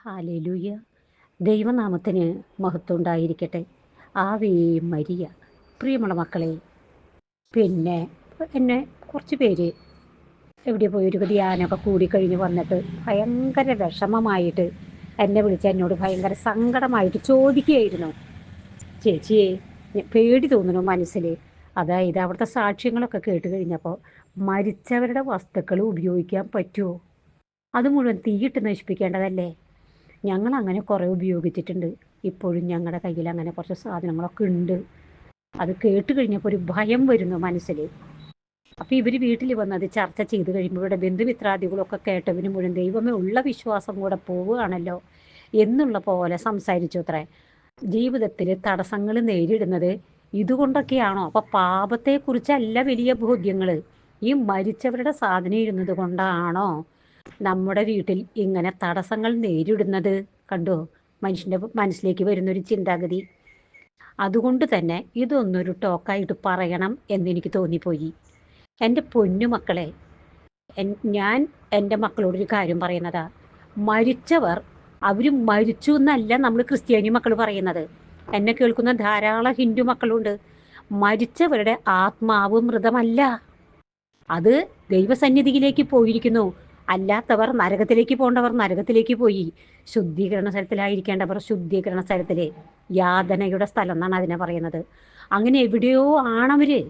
Hallelujah. ദൈവനാമത്തിന് മഹത്വം ഉണ്ടായിരിക്കട്ടെ ആവേ മരിയ. പ്രിയമുള്ള മക്കളെ പിന്നെ എന്നെ കുറച്ച് പേര് എവിടെ പോയി ഒരു ധ്യാനമൊക്കെ കൂടിക്കഴിഞ്ഞ് വന്നിട്ട് ഭയങ്കര വിഷമമായിട്ട് എന്നെ വിളിച്ച് എന്നോട് ഭയങ്കര സങ്കടമായിട്ട് ചോദിക്കുകയായിരുന്നു. ചേച്ചിയെ പേടി തോന്നുന്നു മനസ്സിൽ അതായത് അവിടുത്തെ സാക്ഷ്യങ്ങളൊക്കെ കേട്ട് കഴിഞ്ഞപ്പോൾ മരിച്ചവരുടെ വസ്തുക്കൾ ഉപയോഗിക്കാൻ പറ്റുമോ? അത് മുഴുവൻ തീയിട്ട് നശിപ്പിക്കേണ്ടതല്ലേ? ഞങ്ങൾ അങ്ങനെ കുറേ ഉപയോഗിച്ചിട്ടുണ്ട്. ഇപ്പോഴും ഞങ്ങളുടെ കയ്യിൽ അങ്ങനെ കുറച്ച് സാധനങ്ങളൊക്കെ ഉണ്ട്. അത് കേട്ട് കഴിഞ്ഞപ്പോൾ ഒരു ഭയം വരുന്നു മനസ്സിൽ അപ്പോൾ ഇവർ വീട്ടിൽ വന്ന് അത് ചർച്ച ചെയ്ത് കഴിയുമ്പോൾ ഇവിടെ ബന്ധുമിത്രാദികളൊക്കെ കേട്ടവന് മുഴുവൻ ദൈവമേ ഉള്ള വിശ്വാസം കൂടെ പോവുകയാണല്ലോ എന്നുള്ള പോലെ സംസാരിച്ചു അത്രേ ജീവിതത്തിൽ തടസ്സങ്ങൾ നേരിടുന്നത് ഇതുകൊണ്ടൊക്കെയാണോ? അപ്പോൾ പാപത്തെക്കുറിച്ചല്ല വലിയ ബോധ്യങ്ങൾ ഈ മരിച്ചവരുടെ സാധനം ഇരുന്നത് കൊണ്ടാണോ? നമ്മുടെ വീട്ടിൽ ഇങ്ങനെ തടസ്സങ്ങൾ നേരിടുന്നത് കണ്ടോ? മനുഷ്യന്റെ മനസ്സിലേക്ക് വരുന്നൊരു ചിന്താഗതി. അതുകൊണ്ട് തന്നെ ഇതൊന്നൊരു ടോക്കായിട്ട് പറയണം എന്നെനിക്ക് തോന്നിപ്പോയി. എന്റെ പൊന്നുമക്കളെ ഞാൻ എന്റെ മക്കളോടൊരു കാര്യം പറയുന്നതാ. മരിച്ചവർ അവർ മരിച്ചു എന്നല്ല നമ്മൾ ക്രിസ്ത്യാനി മക്കൾ പറയുന്നത്. എന്നെ കേൾക്കുന്ന ധാരാളം ഹിന്ദു മക്കളുണ്ട്. മരിച്ചവരുടെ ആത്മാവ് മൃതമല്ല. അത് ദൈവസന്നിധിയിലേക്ക് പോയിരിക്കുന്നു. അല്ലാത്തവർ നരകത്തിലേക്ക് പോകേണ്ടവർ നരകത്തിലേക്ക് പോയി. ശുദ്ധീകരണ സ്ഥലത്തിലായിരിക്കേണ്ടവർ ശുദ്ധീകരണ സ്ഥലത്തിലെ യാതനയുടെ സ്ഥലം എന്നാണ് അതിനെ പറയുന്നത്. അങ്ങനെ എവിടെയോ ആണവര്.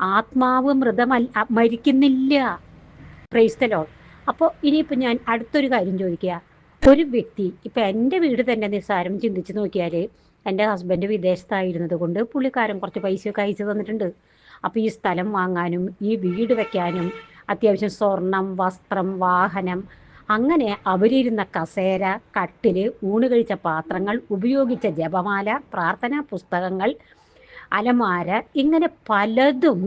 ആത്മാവ് മൃതമല്ല മരിക്കുന്നില്ല. പ്രൈസ്തലോ അപ്പോൾ ഇനിയിപ്പോൾ ഞാൻ അടുത്തൊരു കാര്യം ചോദിക്കുക. ഒരു വ്യക്തി ഇപ്പം എന്റെ വീട് തന്നെ നിസ്സാരം ചിന്തിച്ച് നോക്കിയാൽ എന്റെ ഹസ്ബൻഡ് വിദേശത്തായിരുന്നത് കൊണ്ട് പുള്ളിക്കാരൻ കുറച്ച് പൈസയൊക്കെ അയച്ചു തന്നിട്ടുണ്ട്. അപ്പോൾ ഈ സ്ഥലം വാങ്ങാനും ഈ വീട് വെക്കാനും അത്യാവശ്യം സ്വർണം വസ്ത്രം വാഹനം. അങ്ങനെ അവരിരുന്ന കസേര കട്ടിൽ ഊണ് കഴിച്ച പാത്രങ്ങൾ ഉപയോഗിച്ച ജപമാല പ്രാർത്ഥനാ പുസ്തകങ്ങൾ അലമാര ഇങ്ങനെ പലതും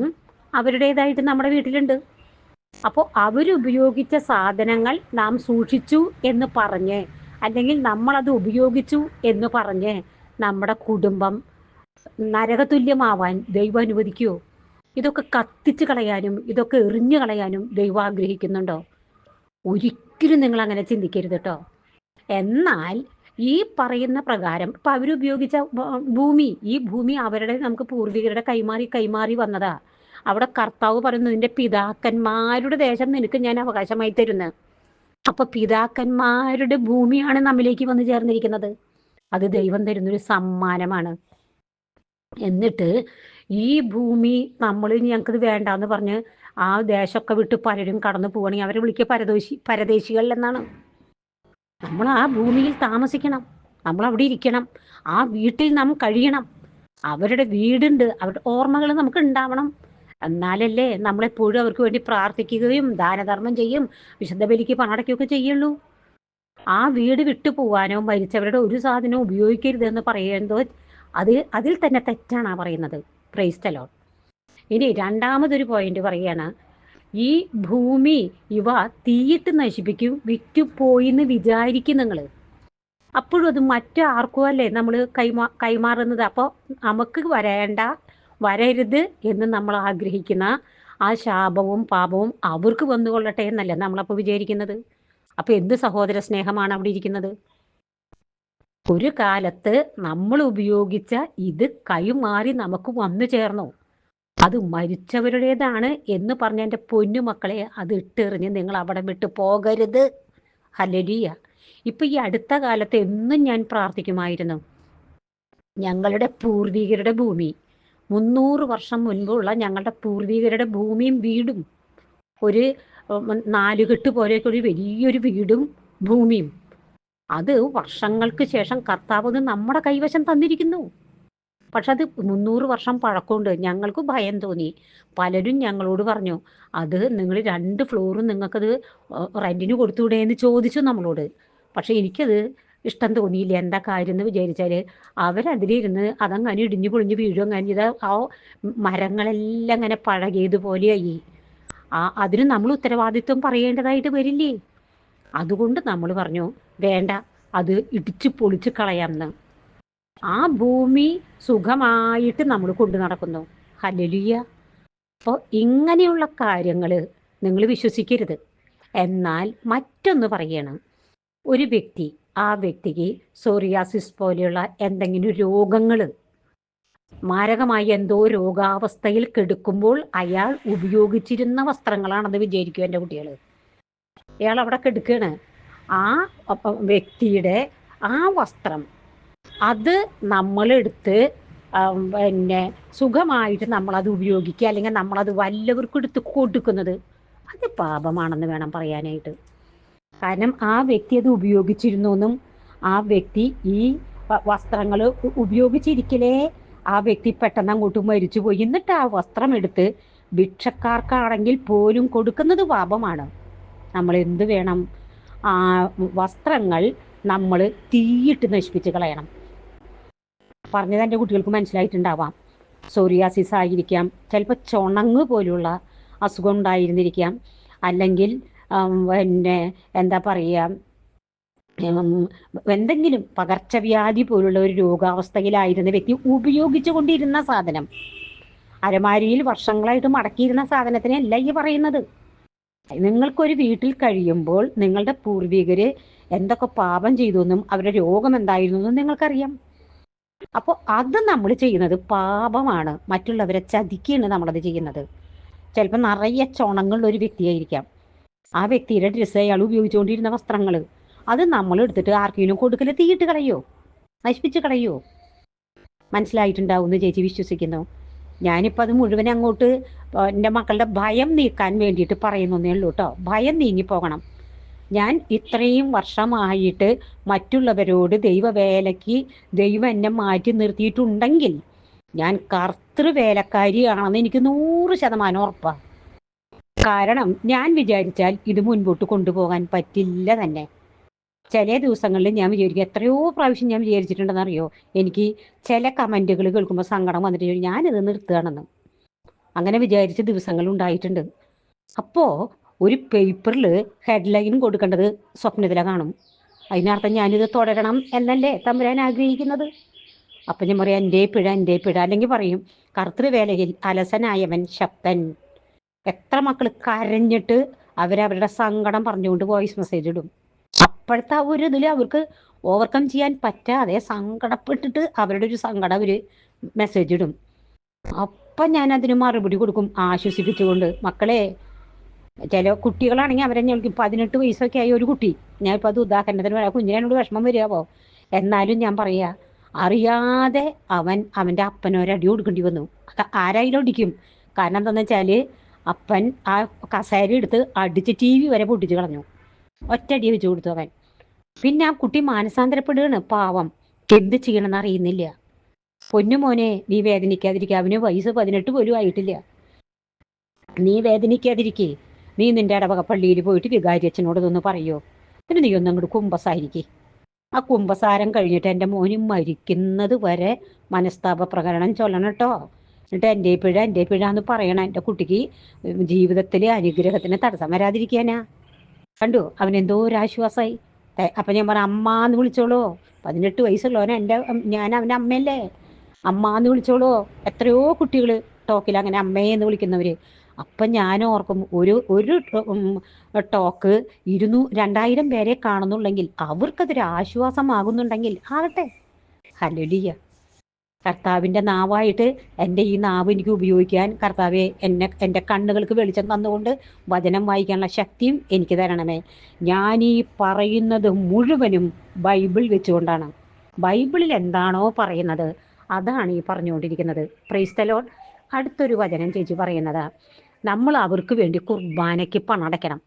അവരുടേതായിട്ട് നമ്മുടെ വീട്ടിലുണ്ട്. അപ്പോൾ അവരുപയോഗിച്ച സാധനങ്ങൾ നാം സൂക്ഷിച്ചു എന്ന് പറഞ്ഞ് അല്ലെങ്കിൽ നമ്മളത് ഉപയോഗിച്ചു എന്ന് പറഞ്ഞ് നമ്മുടെ കുടുംബം നരകതുല്യമാവാൻ ദൈവം അനുവദിക്കുമോ ഇതൊക്കെ കത്തിച്ച് കളയാനും ഇതൊക്കെ എറിഞ്ഞു കളയാനും ദൈവം ആഗ്രഹിക്കുന്നുണ്ടോ? ഒരിക്കലും നിങ്ങൾ അങ്ങനെ ചിന്തിക്കരുത് കേട്ടോ എന്നാൽ ഈ പറയുന്ന പ്രകാരം ഇപ്പം അവരുപയോഗിച്ച ഭൂമി ഈ ഭൂമി അവരുടെ നമുക്ക് പൂർവികരുടെ കൈമാറി കൈമാറി വന്നതാ. അവിടെ കർത്താവ് പറയുന്നു നിന്റെ പിതാക്കന്മാരുടെ ദേശം നിനക്ക് ഞാൻ അവകാശമായി തരുന്നു. അപ്പൊ പിതാക്കന്മാരുടെ ഭൂമിയാണ് നമ്മിലേക്ക് വന്നു ചേർന്നിരിക്കുന്നത്. അത് ദൈവം തരുന്നൊരു സമ്മാനമാണ്. എന്നിട്ട് ഈ ഭൂമി നമ്മൾ ഞങ്ങൾക്കത് വേണ്ടാന്ന് പറഞ്ഞ് ആ ദേശമൊക്കെ വിട്ട് പലരും കടന്നു പോവുകയാണെങ്കിൽ അവരെ വിളിക്കുക പരദേശി പരദേശികൾ എന്നാണ്. നമ്മൾ ആ ഭൂമിയിൽ താമസിക്കണം. നമ്മൾ അവിടെ ഇരിക്കണം. ആ വീട്ടിൽ നാം കഴിയണം. അവരുടെ വീടുണ്ട്. അവരുടെ ഓർമ്മകൾ നമുക്ക് ഉണ്ടാവണം. എന്നാലല്ലേ നമ്മളെപ്പോഴും അവർക്ക് വേണ്ടി പ്രാർത്ഥിക്കുകയും ദാനധർമ്മം ചെയ്യും. വിശുദ്ധ ബലിക്ക് പണടയ്ക്കുകയൊക്കെ ചെയ്യുള്ളൂ. ആ വീട് വിട്ടു പോവാനോ മരിച്ചവരുടെ ഒരു സാധനവും ഉപയോഗിക്കരുതെന്ന് പറയുന്നത് അത് അതിൽ തന്നെ തെറ്റാണ് ആ പറയുന്നത് പ്രൈസ്തലോ ഇനി രണ്ടാമതൊരു പോയിന്റ് പറയാണ് ഈ ഭൂമി ഇവ തീയിട്ട് നശിപ്പിക്കും വിറ്റുപോയി എന്ന് വിചാരിക്കും നിങ്ങൾ അപ്പോഴും അത് മറ്റാർക്കും അല്ലേ നമ്മൾ കൈമാ കൈമാറുന്നത്? അപ്പോൾ നമുക്ക് വരേണ്ട വരരുത് എന്ന് നമ്മൾ ആഗ്രഹിക്കുന്ന ആ ശാപവും പാപവും അവർക്ക് വന്നുകൊള്ളട്ടെ എന്നല്ലേ നമ്മളപ്പോൾ വിചാരിക്കുന്നത്? അപ്പോൾ എന്ത് സഹോദര സ്നേഹമാണ് അവിടെ ഇരിക്കുന്നത്? ഒരു കാലത്ത് നമ്മൾ ഉപയോഗിച്ച ഇത് കൈമാറി നമുക്ക് വന്നു ചേർന്നു. അത് മരിച്ചവരുടേതാണ് എന്ന് പറഞ്ഞ എന്റെ പൊന്നുമക്കളെ അത് ഇട്ടെറിഞ്ഞ് നിങ്ങൾ അവിടെ വിട്ട് പോകരുത്. ഹലരിയ ഇപ്പൊ ഈ അടുത്ത കാലത്ത് എന്നും ഞാൻ പ്രാർത്ഥിക്കുമായിരുന്നു. ഞങ്ങളുടെ പൂർവികരുടെ ഭൂമി. മുന്നൂറ് വർഷം മുൻപുള്ള ഞങ്ങളുടെ പൂർവികരുടെ ഭൂമിയും വീടും. ഒരു നാലുകെട്ട് പോലെയൊക്കെ ഒരു വലിയൊരു വീടും ഭൂമിയും. അത് വർഷങ്ങൾക്ക് ശേഷം കർത്താവ് നമ്മുടെ കൈവശം തന്നിരിക്കുന്നു. പക്ഷെ അത് മുന്നൂറ് വർഷം പഴക്കമുണ്ട്. ഞങ്ങൾക്ക് ഭയം തോന്നി. പലരും ഞങ്ങളോട് പറഞ്ഞു അത് നിങ്ങൾ രണ്ട് ഫ്ലോറും നിങ്ങൾക്കത് റെന്റിന് കൊടുത്തുകൂടെ എന്ന് ചോദിച്ചു നമ്മളോട്. പക്ഷെ എനിക്കത് ഇഷ്ടം തോന്നിയില്ല. എന്താ കാര്യം എന്ന് വിചാരിച്ചാൽ അവരതിലിരുന്ന് അതങ്ങനെ ഇടിഞ്ഞു പൊളിഞ്ഞ് വീഴും. അങ്ങനെ ഇത് ആ മരങ്ങളെല്ലാം അങ്ങനെ പഴകിയതുപോലെയായി. ആ അതിന് നമ്മൾ ഉത്തരവാദിത്വം പറയേണ്ടതായിട്ട് വരില്ലേ? അതുകൊണ്ട് നമ്മൾ പറഞ്ഞു വേണ്ട. അത് ഇടിച്ചു പൊളിച്ച് കളയാമെന്ന്. ആ ഭൂമി സുഖമായിട്ട് നമ്മൾ കൊണ്ടു നടക്കുന്നു. ഹലലിയ അപ്പോൾ ഇങ്ങനെയുള്ള കാര്യങ്ങൾ നിങ്ങൾ വിശ്വസിക്കരുത്. എന്നാൽ മറ്റൊന്ന് പറയണം. ഒരു വ്യക്തി ആ വ്യക്തിക്ക് സോറിയാസിസ് പോലെയുള്ള എന്തെങ്കിലും രോഗങ്ങൾ മാരകമായി എന്തോ രോഗാവസ്ഥയിൽ കെടുക്കുമ്പോൾ അയാൾ ഉപയോഗിച്ചിരുന്ന വസ്ത്രങ്ങളാണെന്ന് വിചാരിക്കും എന്റെ കുട്ടികൾ അയാൾ അവിടെ കെടുക്കുകയാണ് ആ വ്യക്തിയുടെ ആ വസ്ത്രം. അത് നമ്മളെടുത്ത് പിന്നെ സുഖമായിട്ട് നമ്മളത് ഉപയോഗിക്കുക അല്ലെങ്കിൽ നമ്മളത് വല്ലവർക്കും എടുത്ത് കൊടുക്കുന്നത്. അത് പാപമാണെന്ന് വേണം പറയാനായിട്ട്. കാരണം ആ വ്യക്തി അത് ഉപയോഗിച്ചിരുന്നു എന്നും ആ വ്യക്തി ഈ വസ്ത്രങ്ങൾ ഉപയോഗിച്ചിരിക്കലേ. ആ വ്യക്തി പെട്ടെന്ന് അങ്ങോട്ട് മരിച്ചുപോയി. എന്നിട്ട് ആ വസ്ത്രം എടുത്ത് ഭിക്ഷക്കാർക്കാണെങ്കിൽ പോലും കൊടുക്കുന്നത് പാപമാണ്. നമ്മൾ എന്ത് വേണം വസ്ത്രങ്ങൾ നമ്മൾ തീയിട്ട് നശിപ്പിച്ച് കളയണം. പറഞ്ഞത് എന്റെ കുട്ടികൾക്ക് മനസ്സിലായിട്ടുണ്ടാവാം. സോറിയാസിസ് ആയിരിക്കാം ചിലപ്പോൾ ചുണങ്ങ് പോലുള്ള അസുഖം ഉണ്ടായിരുന്നിരിക്കാം. അല്ലെങ്കിൽ പിന്നെ എന്താ പറയുക എന്തെങ്കിലും പകർച്ചവ്യാധി പോലുള്ള ഒരു രോഗാവസ്ഥയിലായിരുന്ന വ്യക്തി ഉപയോഗിച്ചു കൊണ്ടിരുന്ന സാധനം. അരമാരിയിൽ വർഷങ്ങളായിട്ട് മടക്കിയിരുന്ന സാധനത്തിനല്ല ഈ പറയുന്നത്. നിങ്ങൾക്കൊരു വീട്ടിൽ കഴിയുമ്പോൾ നിങ്ങളുടെ പൂർവികര് എന്തൊക്കെ പാപം ചെയ്തു എന്നും അവരുടെ രോഗം എന്തായിരുന്നു എന്നും നിങ്ങൾക്കറിയാം. അപ്പോൾ അത് നമ്മൾ ചെയ്യുന്നത് പാപമാണ്. മറ്റുള്ളവരെ ചതിക്കുകയാണ് നമ്മളത് ചെയ്യുന്നത്. ചിലപ്പോൾ നിറയെ ചുണങ്ങളുള്ള ഒരു വ്യക്തിയായിരിക്കാം. ആ വ്യക്തിയുടെ ഡ്രസ്സ് അയാൾ ഉപയോഗിച്ചുകൊണ്ടിരുന്ന വസ്ത്രങ്ങൾ അത് നമ്മൾ എടുത്തിട്ട് ആർക്കെങ്കിലും കൊടുക്കൽ തീയിട്ട് കളയോ? നശിപ്പിച്ച് കളയോ? മനസ്സിലായിട്ടുണ്ടാവും എന്ന് ചേച്ചി വിശ്വസിക്കുന്നു. ഞാനിപ്പോൾ അത് മുഴുവൻ അങ്ങോട്ട് എന്റെ മക്കളുടെ ഭയം നീക്കാൻ വേണ്ടിയിട്ട് പറയുന്നേ ഉള്ളൂ കേട്ടോ ഭയം നീങ്ങിപ്പോകണം ഞാൻ ഇത്രയും വർഷമായിട്ട് മറ്റുള്ളവരോട് ദൈവവേലയ്ക്ക് ദൈവം എന്നെ മാറ്റി നിർത്തിയിട്ടുണ്ടെങ്കിൽ ഞാൻ കർത്തൃവേലക്കാരിയാണെന്ന് എനിക്ക് നൂറ് ശതമാനം ഉറപ്പാണ് കാരണം ഞാൻ വിചാരിച്ചാൽ ഇത് മുൻപോട്ട് കൊണ്ടുപോകാൻ പറ്റില്ല തന്നെ. ചില ദിവസങ്ങളിൽ ഞാൻ വിചാരിക്കും എത്രയോ പ്രാവശ്യം ഞാൻ വിചാരിച്ചിട്ടുണ്ടെന്നറിയോ? എനിക്ക് ചില കമന്റുകൾ കേൾക്കുമ്പോൾ സങ്കടം വന്നിട്ട് ഞാനിത് നിർത്തുകയാണെന്ന്. അങ്ങനെ വിചാരിച്ച ദിവസങ്ങൾ ഉണ്ടായിട്ടുണ്ട്. അപ്പോൾ ഒരു പേപ്പറിൽ ഹെഡ്ലൈൻ കൊടുക്കേണ്ടത് സ്വപ്നത്തിലെ കാണും. അതിനർത്ഥം ഞാനിത് തുടരണം എന്നല്ലേ തമ്പുരാൻ ആഗ്രഹിക്കുന്നത്? അപ്പം ഞാൻ പറയാം എന്റെ പിഴ എന്റെ പിഴ. അല്ലെങ്കിൽ പറയും കർത്തൃവേലയിൽ അലസനായവൻ ശക്തൻ. എത്ര മക്കൾ കരഞ്ഞിട്ട് അവരവരുടെ സങ്കടം പറഞ്ഞുകൊണ്ട് വോയിസ് മെസ്സേജ് ഇടും. അപ്പോഴത്തെ ആ ഒരു ഇതിൽ അവർക്ക് ഓവർകം ചെയ്യാൻ പറ്റാതെ സങ്കടപ്പെട്ടിട്ട് അവരുടെ ഒരു സങ്കടം അവർ മെസ്സേജ് ഇടും. അപ്പം ഞാൻ അതിന് മറുപടി കൊടുക്കും ആശ്വസിപ്പിച്ചുകൊണ്ട്. മക്കളെ ചില കുട്ടികളാണെങ്കിൽ അവരെ ഞങ്ങൾക്ക് പതിനെട്ട് വയസ്സൊക്കെ ആയി ഒരു കുട്ടി. ഞാൻ ഇപ്പോൾ അത് ഉദാഹരണത്തിന് പറയാം കുഞ്ഞിനോട് വിഷമം വരികയാവോ എന്നാലും ഞാൻ പറയാ അറിയാതെ അവൻ അവന്റെ അപ്പനൊരടി കൊടുക്കേണ്ടി വന്നു. ആരായാലും അടിക്കും. കാരണം എന്താണെന്ന് വെച്ചാൽ അപ്പൻ ആ കസേര എടുത്ത് അടിച്ച് ടി വി വരെ പൊട്ടിച്ച് കളഞ്ഞു. ഒറ്റടി വെച്ച് കൊടുത്തു അവൻ. പിന്നെ ആ കുട്ടി മാനസാന്തരപ്പെടുകയാണ്. പാവം. എന്ത് ചെയ്യണമെന്ന് അറിയുന്നില്ല. പൊന്നുമോനെ നീ വേദനിക്കാതിരിക്കുക അവന് വയസ്സ് പതിനെട്ട് പോലും ആയിട്ടില്ല. നീ വേദനിക്കാതിരിക്കേ. നീ നിന്റെ അടവക പള്ളിയിൽ പോയിട്ട് വികാരി അച്ഛനോട് പറയോ? എന്നിട്ട് നീ ഒന്നും അങ്ങോട്ട് കുമ്പസാരിക്കേ. ആ കുമ്പസാരം കഴിഞ്ഞിട്ട് എന്റെ മോന് മരിക്കുന്നത് വരെ മനസ്താപ പ്രകരണം ചൊല്ലണം കേട്ടോ. എന്നിട്ട് എന്റെ പിഴ എന്റെ പിഴ എന്ന് പറയണം. എന്റെ കുട്ടിക്ക് ജീവിതത്തിലെ അനുഗ്രഹത്തിന് തടസ്സം വരാതിരിക്കാനാ. കണ്ടു? അവൻ എന്തോ ഒരു ആശ്വാസമായി അപ്പം ഞാൻ പറഞ്ഞു അമ്മാന്ന് വിളിച്ചോളൂ. പതിനെട്ട് വയസ്സുള്ളവനെ എന്റെ ഞാൻ അവന്റെ അമ്മയല്ലേ. അമ്മാന്ന് വിളിച്ചോളൂ. എത്രയോ കുട്ടികൾ ടോക്കിൽ അങ്ങനെ അമ്മയെന്ന് വിളിക്കുന്നവർ അപ്പം ഞാൻ ഓർക്കും ഒരു ഒരു ടോക്ക് ഇരുന്നൂ രണ്ടായിരം പേരെ കാണുന്നുണ്ടെങ്കിൽ അവർക്കതൊരു ആശ്വാസമാകുന്നുണ്ടെങ്കിൽ ആകട്ടെ. ഹലലിയ കർത്താവിന്റെ നാവായിട്ട് എന്റെ ഈ നാവ് എനിക്ക് ഉപയോഗിക്കാൻ കർത്താവെ എന്നെ എന്റെ കണ്ണുകൾക്ക് വെളിച്ചം തന്നുകൊണ്ട് വചനം വായിക്കാനുള്ള ശക്തിയും എനിക്ക് തരണമേ. ഞാൻ ഈ പറയുന്നത് മുഴുവനും ബൈബിൾ വെച്ചുകൊണ്ടാണ്. ബൈബിളിൽ എന്താണോ പറയുന്നത് അതാണ് ഈ പറഞ്ഞുകൊണ്ടിരിക്കുന്നത്. പ്രൈസ്തലോൺ അടുത്തൊരു വചനം ചേച്ചി പറയുന്നത്. നമ്മൾ അവർക്ക് വേണ്ടി കുർബാനയ്ക്ക് പണം അടയ്ക്കണം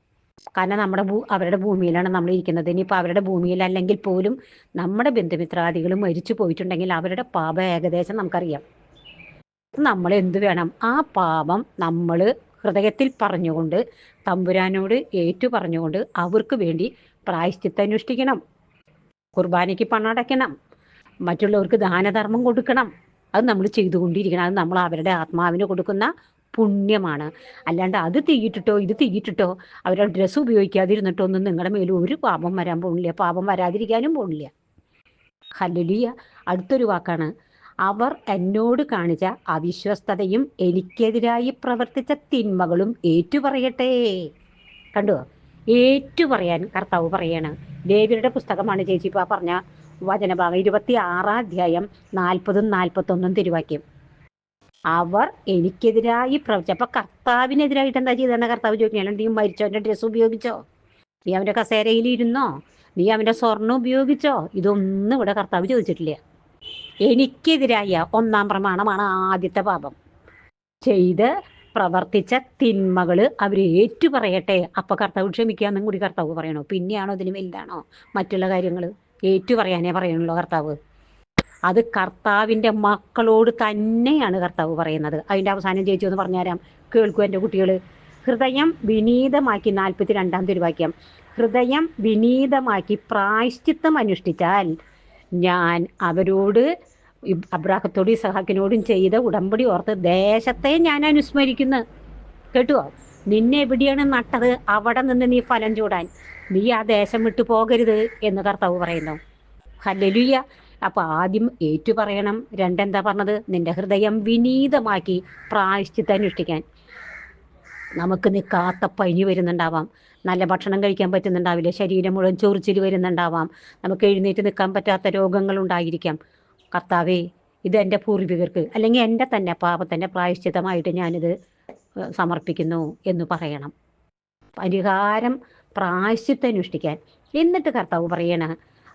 കാരണം നമ്മുടെ ഭൂ അവരുടെ ഭൂമിയിലാണ് നമ്മൾ ഇരിക്കുന്നത്. ഇനിയിപ്പോൾ അവരുടെ ഭൂമിയിലല്ലെങ്കിൽ പോലും നമ്മുടെ ബന്ധുമിത്രാദികൾ മരിച്ചു പോയിട്ടുണ്ടെങ്കിൽ അവരുടെ പാപം ഏകദേശം നമുക്കറിയാം. നമ്മൾ എന്ത് വേണം? ആ പാപം നമ്മൾ ഹൃദയത്തിൽ പറഞ്ഞുകൊണ്ട് തമ്പുരാനോട് ഏറ്റു പറഞ്ഞുകൊണ്ട് അവർക്ക് വേണ്ടി പ്രായശ്ചിത്തം അനുഷ്ഠിക്കണം. കുർബാനയ്ക്ക് പണം അടയ്ക്കണം. മറ്റുള്ളവർക്ക് ദാനധർമ്മം കൊടുക്കണം. അത് നമ്മൾ ചെയ്തുകൊണ്ടിരിക്കണം. അത് നമ്മൾ അവരുടെ ആത്മാവിന് കൊടുക്കുന്ന പുണ്യമാണ്. അല്ലാണ്ട് അത് തീയിട്ടിട്ടോ ഇത് തീയിട്ടിട്ടോ അവരുടെ ഡ്രസ്സ് ഉപയോഗിക്കാതിരുന്നിട്ടോ ഒന്നും നിങ്ങളുടെ മേലും ഒരു പാപം വരാൻ പോകുന്നില്ല പാപം വരാതിരിക്കാനും പോകുന്നില്ല ഹല്ലുലിയ. അടുത്തൊരു വാക്കാണ്. അവർ എന്നോട് കാണിച്ച അവിശ്വസ്തതയും എനിക്കെതിരായി പ്രവർത്തിച്ച തിന്മകളും ഏറ്റുപറയട്ടെ. കണ്ടോ? ഏറ്റുപറയാൻ കർത്താവ് പറയാണ്. ലേവിയുടെ പുസ്തകമാണ് ചേച്ചി പറഞ്ഞ വചനഭാഗം ഇരുപത്തി ആറാം അധ്യായം നാൽപ്പതും നാൽപ്പത്തൊന്നും തിരുവാക്യം. അവർ എനിക്കെതിരായി പ്രവചിച്ചു അപ്പൊ കർത്താവിനെതിരായിട്ട് എന്താ ചെയ്തെന്ന കർത്താവ് ചോദിക്കുകയാണ് നീ മരിച്ചവന്റെ ഡ്രസ്സ് ഉപയോഗിച്ചോ? നീ അവന്റെ കസേരയിൽ ഇരുന്നോ? നീ അവന്റെ സ്വർണം ഉപയോഗിച്ചോ? ഇതൊന്നും ഇവിടെ കർത്താവ് ചോദിച്ചിട്ടില്ല. എനിക്കെതിരായ ഒന്നാം പ്രമാണമാണ് ആദ്യത്തെ പാപം. ചെയ്ത് പ്രവർത്തിച്ച തിന്മകൾ അവർ ഏറ്റു പറയട്ടെ അപ്പൊ കർത്താവ് ക്ഷമിക്കാന്നും കൂടി കർത്താവ് പറയണോ. പിന്നെയാണോ ഇതിന് വലുതാണോ മറ്റുള്ള കാര്യങ്ങൾ ഏറ്റു പറയാനേ പറയണല്ലോ കർത്താവ്. അത് കർത്താവിന്റെ മക്കളോട് തന്നെയാണ് കർത്താവ് പറയുന്നത്. അതിന്റെ അവസാനം ചേച്ചി ഒന്ന് പറഞ്ഞുതരാം. കേൾക്കൂ എന്റെ കുട്ടികൾ ഹൃദയം വിനീതമാക്കി നാൽപ്പത്തി രണ്ടാം തിരുവാക്യം. ഹൃദയം വിനീതമാക്കി പ്രായശ്ചിത്തം അനുഷ്ഠിച്ചാൽ ഞാൻ അവരോട് അബ്രാഹത്തോടും ഇസഹാക്കിനോടും ചെയ്ത ഉടമ്പടി ഓർത്ത് ദേശത്തെ ഞാൻ അനുസ്മരിക്കുന്നു. കേട്ടുവോ? നിന്നെ എവിടെയാണ് നട്ടത്? അവിടെ നിന്ന് നീ ഫലം ചൂടാൻ. നീ ആ ദേശം വിട്ടു പോകരുത് എന്ന് കർത്താവ് പറയുന്നു. ഹല്ലേലൂയ അപ്പൊ ആദ്യം ഏറ്റു പറയണം. രണ്ടെന്താ പറഞ്ഞത്? നിന്റെ ഹൃദയം വിനീതമാക്കി പ്രായശ്ചിത്തം അനുഷ്ഠിക്കാൻ. നമുക്ക് നിൽക്കാത്ത പനി വരുന്നുണ്ടാവാം. നല്ല ഭക്ഷണം കഴിക്കാൻ പറ്റുന്നുണ്ടാവില്ല. ശരീരം മുഴുവൻ ചൊറിച്ചിൽ വരുന്നുണ്ടാവാം. നമുക്ക് എഴുന്നേറ്റ് നിൽക്കാൻ പറ്റാത്ത രോഗങ്ങൾ ഉണ്ടായിരിക്കാം. കർത്താവേ ഇത് എന്റെ പൂർവികർക്ക് അല്ലെങ്കിൽ എന്റെ തന്നെ പാപത്തിന്റെ പ്രായശ്ചിത്തമായിട്ട് ഞാനിത് സമർപ്പിക്കുന്നു എന്ന് പറയണം. പരിഹാരം പ്രായശ്ചിത്തം അനുഷ്ഠിക്കാൻ. എന്നിട്ട് കർത്താവ് പറയണ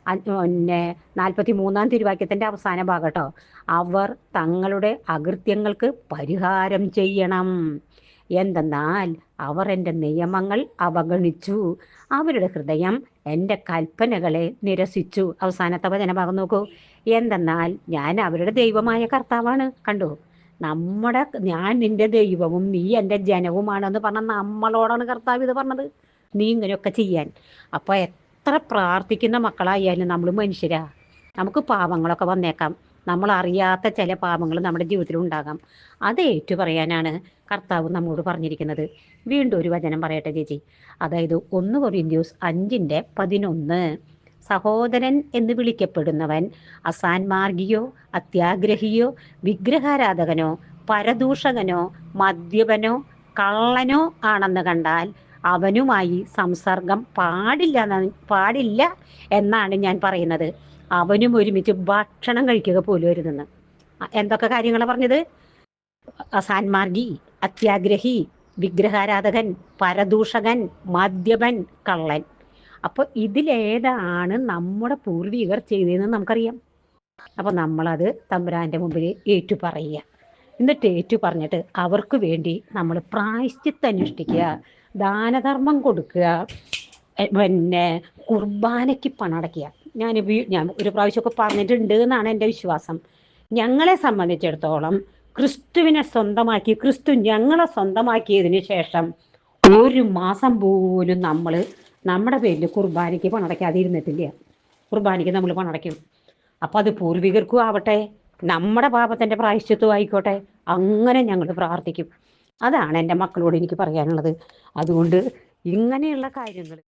പിന്നെ നാൽപ്പത്തി മൂന്നാം തിരുവാക്യത്തിന്റെ അവസാന ഭാഗം കേട്ടോ അവർ തങ്ങളുടെ അകൃത്യങ്ങൾക്ക് പരിഹാരം ചെയ്യണം. എന്തെന്നാൽ അവർ എന്റെ നിയമങ്ങൾ അവഗണിച്ചു. അവരുടെ ഹൃദയം എന്റെ കൽപ്പനകളെ നിരസിച്ചു. അവസാനത്തെ വചനഭാഗം നോക്കൂ. എന്തെന്നാൽ ഞാൻ അവരുടെ ദൈവമായ കർത്താവാണ്. കണ്ടു? നമ്മുടെ ഞാൻ നിന്റെ ദൈവവും നീ എന്റെ ജനവുമാണെന്ന് പറഞ്ഞ നമ്മളോടാണ് കർത്താവ് ഇത് പറഞ്ഞത്. നീ ഇങ്ങനെയൊക്കെ ചെയ്യാൻ. അപ്പോൾ എത്ര പ്രാർത്ഥിക്കുന്ന മക്കളായാലും നമ്മൾ മനുഷ്യരാ. നമുക്ക് പാപങ്ങളൊക്കെ വന്നേക്കാം. നമ്മൾ അറിയാത്ത ചില പാപങ്ങൾ നമ്മുടെ ജീവിതത്തിൽ ഉണ്ടാകാം അത് ഏറ്റു പറയാനാണ് കർത്താവ് നമ്മോട് പറഞ്ഞിരിക്കുന്നത്. വീണ്ടും ഒരു വചനം പറയട്ടെ ചേച്ചി. അതായത് ഒന്ന് കൊറിന്ത്യൂസ് അഞ്ചിന്റെ പതിനൊന്ന്. സഹോദരൻ എന്ന് വിളിക്കപ്പെടുന്നവൻ അസാൻമാർഗിയോ അത്യാഗ്രഹിയോ വിഗ്രഹാരാധകനോ പരദൂഷകനോ മദ്യപനോ കള്ളനോ ആണെന്ന് കണ്ടാൽ അവനുമായി സംസർഗം പാടില്ല പാടില്ല എന്നാണ് ഞാൻ പറയുന്നത്. അവനും ഒരുമിച്ച് ഭക്ഷണം കഴിക്കുക പോലും അരുതെന്ന് എന്തൊക്കെ കാര്യങ്ങളാണ് പറഞ്ഞത്? അസാൻമാർഗി അത്യാഗ്രഹി വിഗ്രഹാരാധകൻ പരദൂഷകൻ മദ്യപൻ കള്ളൻ. അപ്പോൾ ഇതിലേതാണ് നമ്മുടെ പൂർവികർ ചെയ്തതെന്ന് നമുക്കറിയാം. അപ്പോൾ നമ്മളത് തമ്പുരാന്റെ മുമ്പിൽ ഏറ്റു പറയുക എന്നിട്ട് ഏറ്റു പറഞ്ഞിട്ട് അവർക്ക് വേണ്ടി നമ്മൾ പ്രായശ്ചിത്തം അനുഷ്ഠിക്കുക ദാനധർമ്മം കൊടുക്കുക. പിന്നെ കുർബാനയ്ക്ക് പണടക്കുക ഞാൻ ഞാൻ ഒരു പ്രാവശ്യമൊക്കെ പറഞ്ഞിട്ടുണ്ട് എന്നാണ് എന്റെ വിശ്വാസം. ഞങ്ങളെ സംബന്ധിച്ചിടത്തോളം ക്രിസ്തുവിനെ സ്വന്തമാക്കി ക്രിസ്തു ഞങ്ങളെ സ്വന്തമാക്കിയതിന് ശേഷം ഒരു മാസം പോലും നമ്മൾ നമ്മുടെ പേരിൽ കുർബാനയ്ക്ക് പണടയ്ക്കാതെ ഇരുന്നിട്ടില്ല കുർബാനയ്ക്ക് നമ്മൾ പണടയ്ക്കും. അപ്പം അത് പൂർവികർക്കും ആവട്ടെ നമ്മുടെ പാപത്തിന്റെ പ്രായശ്ചിത്വം ആയിക്കോട്ടെ അങ്ങനെ ഞങ്ങൾ പ്രാർത്ഥിക്കും. അതാണ് എന്റെ മക്കളോട് എനിക്ക് പറയാനുള്ളത്. അതുകൊണ്ട് ഇങ്ങനെയുള്ള കാര്യങ്ങൾ